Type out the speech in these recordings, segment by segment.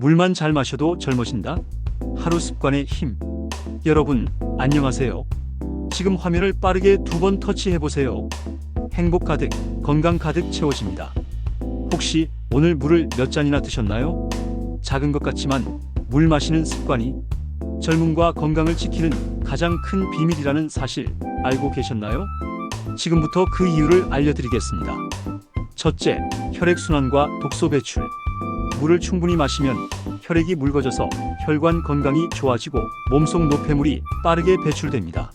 물만 잘 마셔도 젊어진다. 하루 습관의 힘. 여러분, 안녕하세요. 지금 화면을 빠르게 두 번 터치해 보세요. 행복 가득, 건강 가득 채워집니다. 혹시 오늘 물을 몇 잔이나 드셨나요? 작은 것 같지만 물 마시는 습관이 젊음과 건강을 지키는 가장 큰 비밀이라는 사실 알고 계셨나요? 지금부터 그 이유를 알려드리겠습니다. 첫째, 혈액순환과 독소 배출. 물을 충분히 마시면 혈액이 묽어져서 혈관 건강이 좋아지고 몸속 노폐물이 빠르게 배출됩니다.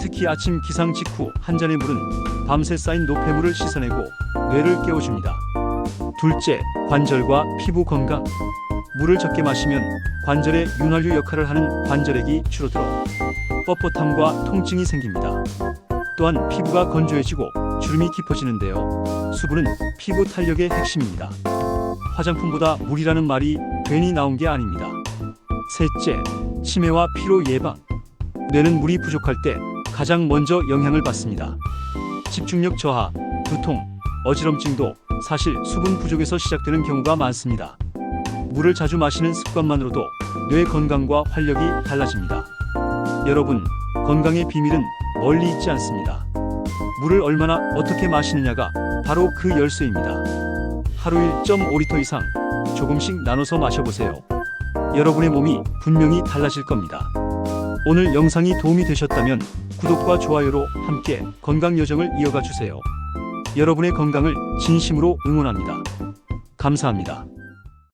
특히 아침 기상 직후 한 잔의 물은 밤새 쌓인 노폐물을 씻어내고 뇌를 깨워줍니다. 둘째, 관절과 피부 건강. 물을 적게 마시면 관절의 윤활유 역할을 하는 관절액이 줄어들어 뻣뻣함과 통증이 생깁니다. 또한 피부가 건조해지고 주름이 깊어지는데요. 수분은 피부 탄력의 핵심입니다. 화장품보다 물이라는 말이 괜히 나온 게 아닙니다. 셋째, 치매와 피로 예방. 뇌는 물이 부족할 때 가장 먼저 영향을 받습니다. 집중력 저하, 두통, 어지럼증도 사실 수분 부족에서 시작되는 경우가 많습니다. 물을 자주 마시는 습관만으로도 뇌 건강과 활력이 달라집니다. 여러분, 건강의 비밀은 멀리 있지 않습니다. 물을 얼마나 어떻게 마시느냐가 바로 그 열쇠입니다. 하루 1.5리터 이상 조금씩 나눠서 마셔보세요. 여러분의 몸이 분명히 달라질 겁니다. 오늘 영상이 도움이 되셨다면 구독과 좋아요로 함께 건강 여정을 이어가 주세요. 여러분의 건강을 진심으로 응원합니다. 감사합니다.